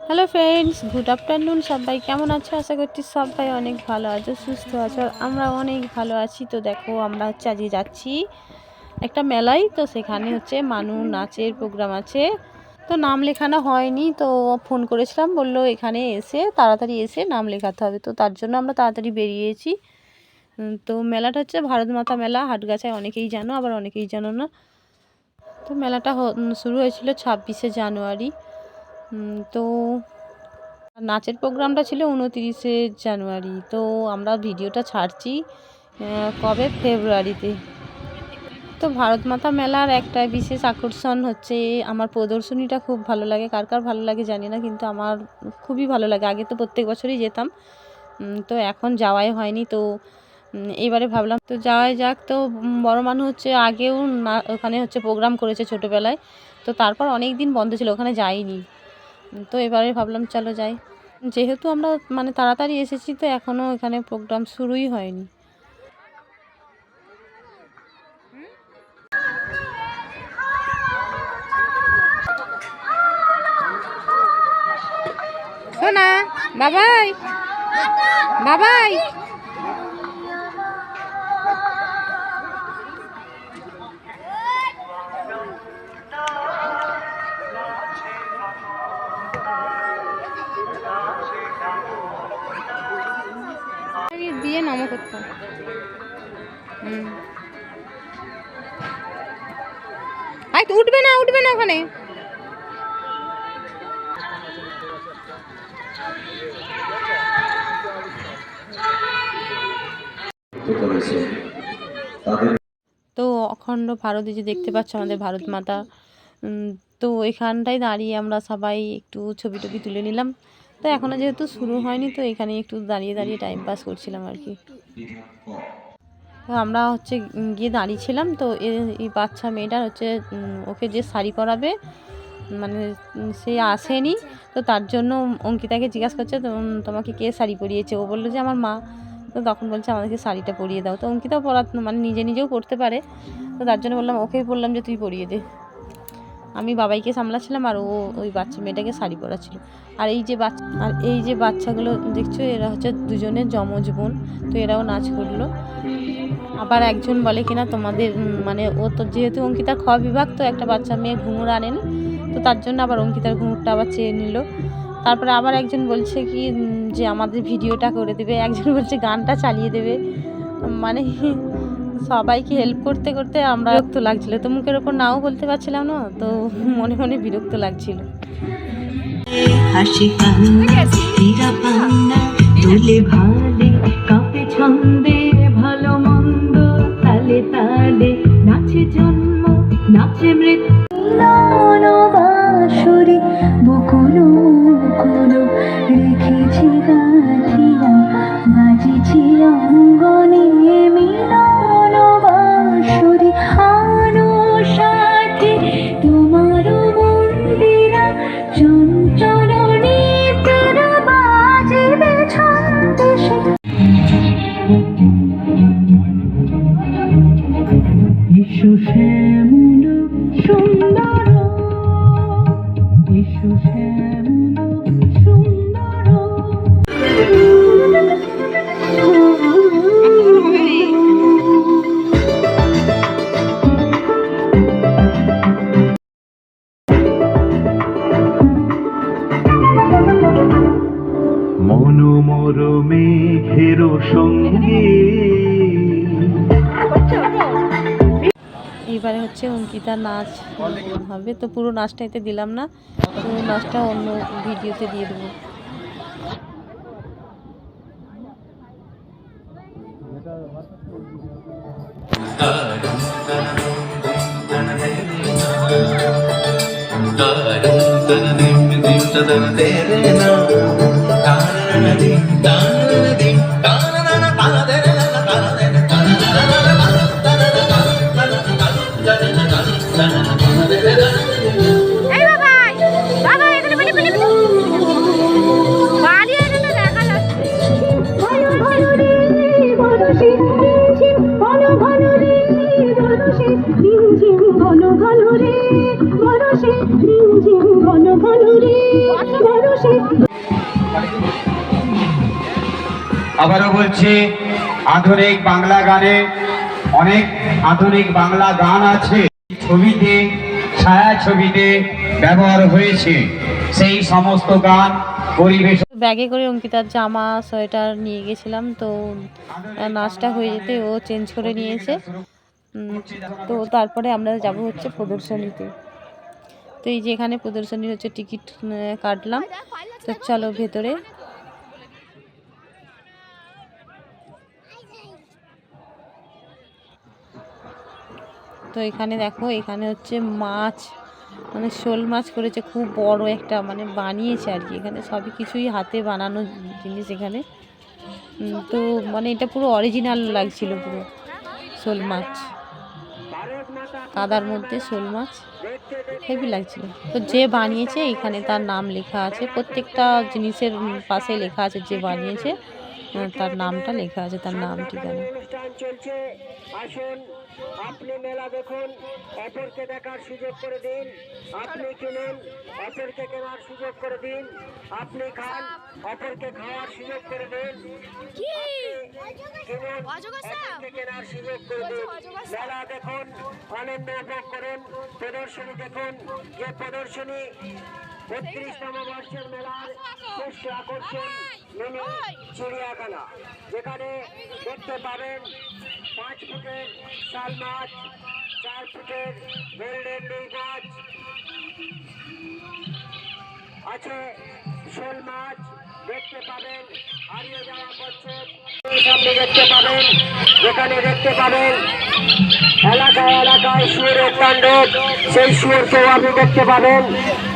Hello friends good afternoon সবাই, কেমন আছো? আশা করছি সবাই অনেক ভালো আছো, সুস্থ আছো আমরা অনেক ভালো আছি। তো দেখো, আমরা হচ্ছে আজকে যাচ্ছি একটা মেলায়। তো সেখানে হচ্ছে মানু নাচের প্রোগ্রাম আছে। তো নাম লেখানো হয়নি, তো ফোন করেছিলাম, বলল এখানে এসে, তাড়াতাড়ি এসে নাম লেখাতে হবে। তো তার জন্য আমরা তাড়াতাড়ি বেরিয়েছি। তো মেলাটা হচ্ছে ভারত মাতা মেলা, হাটগাছায় অনেকেই জানো, আবার অনেকেই জানো না। তো মেলাটা শুরু হয়েছিল ছাব্বিশে জানুয়ারি। তো নাচের প্রোগ্রামটা ছিল উনতিরিশে জানুয়ারি। তো আমরা ভিডিওটা ছাড়ছি কবে? ফেব্রুয়ারিতে। তো ভারত মাতা মেলার একটা বিশেষ আকর্ষণ হচ্ছে, আমার প্রদর্শনীটা খুব ভালো লাগে। কার কার ভালো লাগে জানি না, কিন্তু আমার খুবই ভালো লাগে। আগে তো প্রত্যেক বছরই যেতাম। তো এখন যাওয়াই হয়নি। তো এবারে ভাবলাম তো যাওয়াই যাক। তো বড় মানুষ হচ্ছে আগেও না, ওখানে হচ্ছে প্রোগ্রাম করেছে ছোটোবেলায়। তো তারপর অনেক দিন বন্ধ ছিল, ওখানে যাইনি। তো এবারে ভাবলাম চলো যাই। যেহেতু আমরা মানে তাড়াতাড়ি এসেছি, তো এখনও এখানে প্রোগ্রাম শুরুই হয়নি। বাবাই বাবাই। দিয়ে নামো হুম। উঠবে না উঠবে না ওখানে। তো অখণ্ড ভারতে যে দেখতে পাচ্ছ আমাদের ভারত মাতা। তো এখানটায় দাঁড়িয়ে আমরা সবাই একটু ছবি টবি তুলে নিলাম। তো এখনও যেহেতু শুরু হয়নি, তো এখানে একটু দাঁড়িয়ে দাঁড়িয়ে টাইম পাস করছিলাম আর কি। তো আমরা হচ্ছে গিয়ে দাঁড়িয়েছিলাম, তো এই বাচ্চা মেয়েটার হচ্ছে ওকে যে শাড়ি পরাবে মানে সে আসেনি, তো তার জন্য অঙ্কিতাকে জিজ্ঞাসা করছে তোমাকে কে শাড়ি পরিয়েছে? ও বলল যে, আমার মা। তো তখন বলছে, আমাদেরকে শাড়িটা পরিয়ে দাও। তো অঙ্কিতাও পরা মানে নিজে নিজেও পরতে পারে। তো তার জন্য বললাম ওকেই বললাম যে তুই পরিয়ে দে। আমি বাবাইকে সামলাচ্ছিলাম আর ও ওই বাচ্চা মেয়েটাকে শাড়ি পরাচ্ছিল। আর এই যে বাচ্চা, আর এই যে বাচ্চাগুলো দেখছ, এরা হচ্ছে দুজনের যমজ বোন, তো এরাও নাচ করল। আবার একজন বলে কিনা তোমাদের মানে ও তো যেহেতু অঙ্কিতার খ বিভাগ, তো একটা বাচ্চা মেয়ে ঘুঙুর আনেনি, তো তার জন্য আবার অঙ্কিতার ঘুঙুরটা আবার চেয়ে নিল। তারপরে আবার একজন বলছে কি যে আমাদের ভিডিওটা করে দেবে, একজন বলছে গানটা চালিয়ে দেবে। মানে সবাইকে হেল্প করতে করতে আমরা বিরক্ত লাগছিল। তো মুখের ওপর নাও বলতে পারছিলাম না, তো মনে মনে বিরক্ত লাগছিল। হাসি কান্না তুলে সঙ্গে এইবারে হচ্ছে অঙ্কিতা নাচ হবে তো পুরো নাচটা এতে দিলাম না পুরো নাচটা অন্য ভিডিওতে দিয়ে দেবো ঘন আবারও বলছি, আধুনিক বাংলা গানে অনেক আধুনিক বাংলা গান আছে। ছবিতে ছায়া ছবিতে ব্যবহার হয়েছে। সেই সমস্ত গান পরিবেশ ব্যাগে করে অঙ্কিতার জামা, সোয়েটার নিয়ে গেছিলাম, তো নাচটা হয়ে যেতে ও চেঞ্জ করে নিয়েছে। তো তারপরে আমরা যাব হচ্ছে প্রদর্শনীতে। তো এই যে এখানে প্রদর্শনী হচ্ছে টিকিট কাটলাম। তো চলো ভেতরে। তো এখানে দেখো, এখানে হচ্ছে মাছ মানে শোল মাছ করেছে, খুব বড় একটা মানে বানিয়েছে আর কি। এখানে সবই কিছুই হাতে বানানো জিনিস এখানে। তো মানে এটা পুরো অরিজিনাল লাগছিল পুরো শোল মাছ। কাদার মধ্যে শোল মাছ। হেভি লাগছিল। তো যে বানিয়েছে, এখানে তার নাম লেখা আছে। প্রত্যেকটা জিনিসের পাশে লেখা আছে যে বানিয়েছে। তার নামটা লেখা আছে, তার নাম, ঠিকানা। আপনি মেলা দেখুন। অপরকে দেখার সুযোগ করে দিন। আপনি কিনুন। অপরকে কেনার সুযোগ করে দিন। আপনি খান অপরকে খাওয়ার সুযোগ করে দিন। কেনার সুযোগ করে দিন। মেলা দেখুন আনন্দ উপভোগ করুন প্রদর্শনী দেখুন। যে প্রদর্শনী বত্রিশতম বর্ষের মেলার শ্রেষ্ঠ আকর্ষণ মিনি চিড়িয়াখানা যেখানে দেখতে পাবেন পাঁচ ফুটের শাল মাছ চার ফুটের গোল্ডেন রুই মাছ আছে শোল মাছ দেখতে পাবেন হারিয়ে যাওয়া কচ্ছপ সামনে দেখতে পাবেন যেখানে দেখতে পাবেন এলাকায় এলাকায় শুয়োরের তাণ্ডব। সেই আপনি দেখতে পাবেন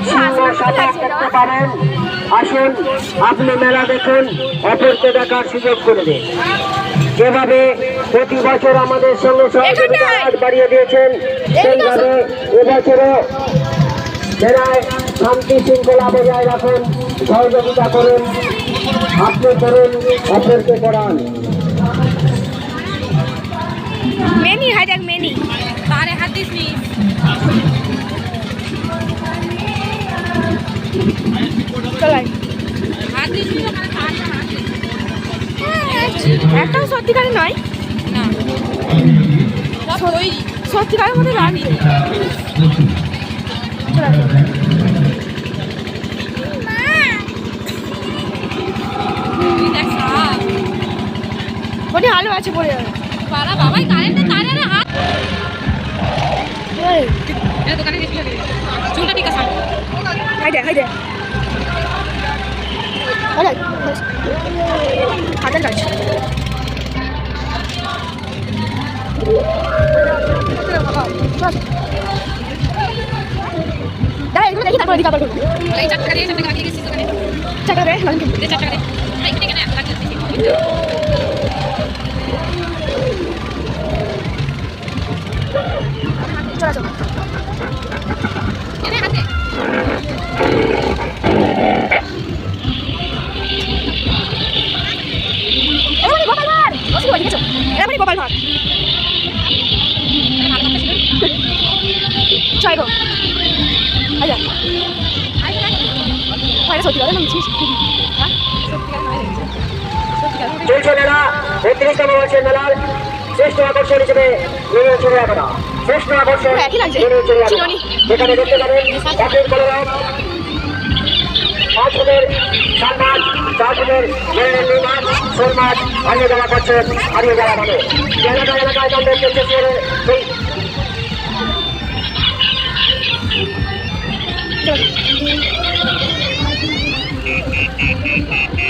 সিংহ দেখতে পাবেন। আসুন আপনি মেলা দেখুন অপরকে দেখার সুযোগ করে দিন। যেভাবে প্রতি বছর আমাদের সঙ্গে সহযোগিতা হাত বাড়িয়ে দিয়েছেন সেইভাবে এবছরও জেলায় শান্তি শৃঙ্খলা বজায় রাখুন। সহযোগিতা করুন আপনি করুন অপরকে করান। মেনি দেখ মেনি। তারে হাত দিস নি? দিস একটাও সত্যিকারের নয়। না। সত্যিকারের মধ্যে রানি ওটি আলো আছে পড়ে যাবে। বাবা বাবাই কারেন্টে তারে রে হাত। এটা দোকানে গেছিল চুলটা ঠিক আছে হাই দে হাই দে। ওরে হাতের কাজ। দেখি তারপরে দিকে আবার চার দিয়ে চার দিয়ে গেছিস ওখানে চার দে চার দে এই এখানে কেন এত লাগছে চলো চলো এনে হাতে এমনি গোপাল চলছে মেলা বত্রিশতম বর্ষের মেলার শ্রেষ্ঠ আকর্ষণ হিসেবে মিনি চিড়িয়াখানা শ্রেষ্ঠ আকর্ষণ হ্যাঁ, কি লাগছে? মিনি চিড়িয়াখানা চিরুনি। যেখানে দেখতে পাবেন পাখির কলরব পাঁচ ফুটের শাল মাছ চার ফুটের রুই মাছ শোল মাছ হারিয়ে যাওয়া করছে হারিয়ে যাওয়া মানে এলাকায় এলাকায় দাম দেখতে শুয়োরের সেই কেটা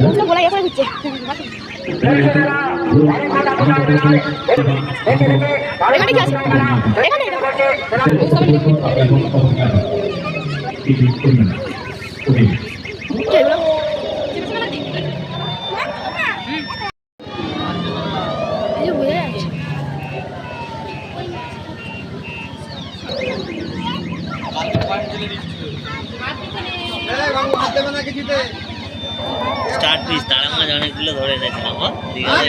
ওগুলো বলা এখানে হচ্ছে এখানে কি আছে এখানে এটা। কি এগুলো? এই যে বোঝা যাচ্ছে। স্টার্ট পিস তারা মাছ অনেকগুলো ধরে দীঘাতে।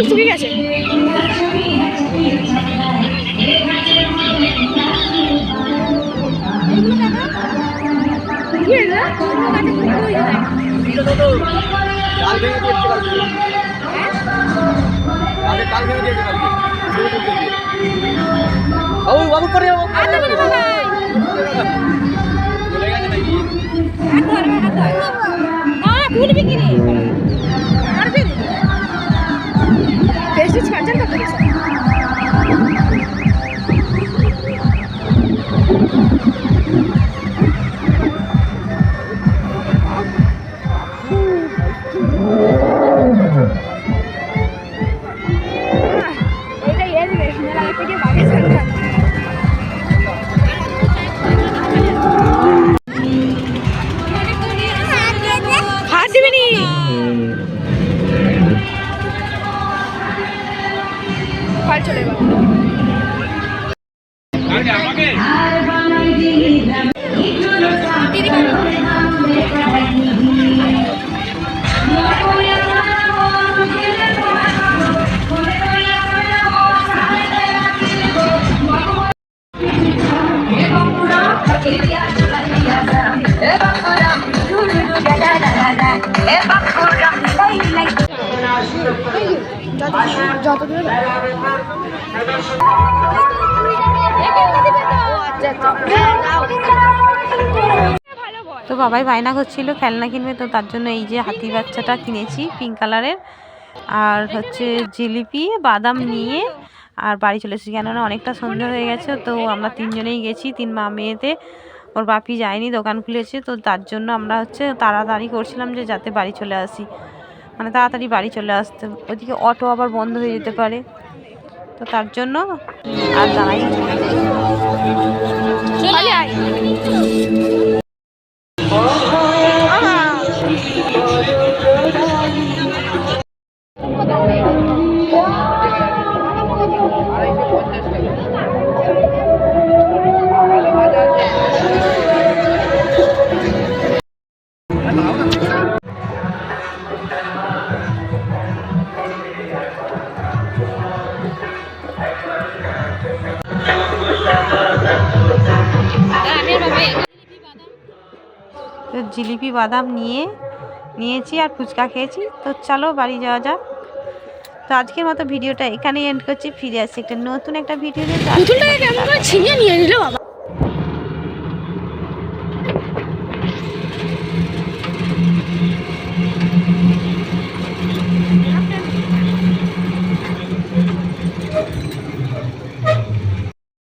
ফুল শুকিয়ে গেছে? হলো? হাতে করে বাবাই বায়না করছিল, খেলনা কিনবে, তো তার জন্য এই যে হাতি বাচ্চাটা কিনেছি পিঙ্ক কালারের আর হচ্ছে জিলিপি, বাদাম নিয়ে আর বাড়ি চলে এসেছি। কেননা অনেকটা সন্ধ্যা হয়ে গেছে, তো আমরা তিনজনেই গেছি, তিন মা মেয়েতে। ওর বাপি যায়নি, দোকান খুলেছে, তো তার জন্য আমরা হচ্ছে তাড়াতাড়ি করছিলাম যে যাতে বাড়ি চলে আসি। মানে তাড়াতাড়ি বাড়ি চলে আসতে ওইদিকে অটো আবার বন্ধ হয়ে যেতে পারে। তো তার জন্য আর দাঁড়াই। চলে তো জিলিপি বাদাম নিয়ে নিয়েছি আর ফুচকা খেয়েছি। তো চলো বাড়ি যাওয়া যাক। তো আজকের মতো ভিডিওটা এখানেই এন্ড করছি। ফিরে আসছি একটা নতুন একটা ভিডিও নিয়ে ছিনিয়ে নিয়ে নিল বাবা।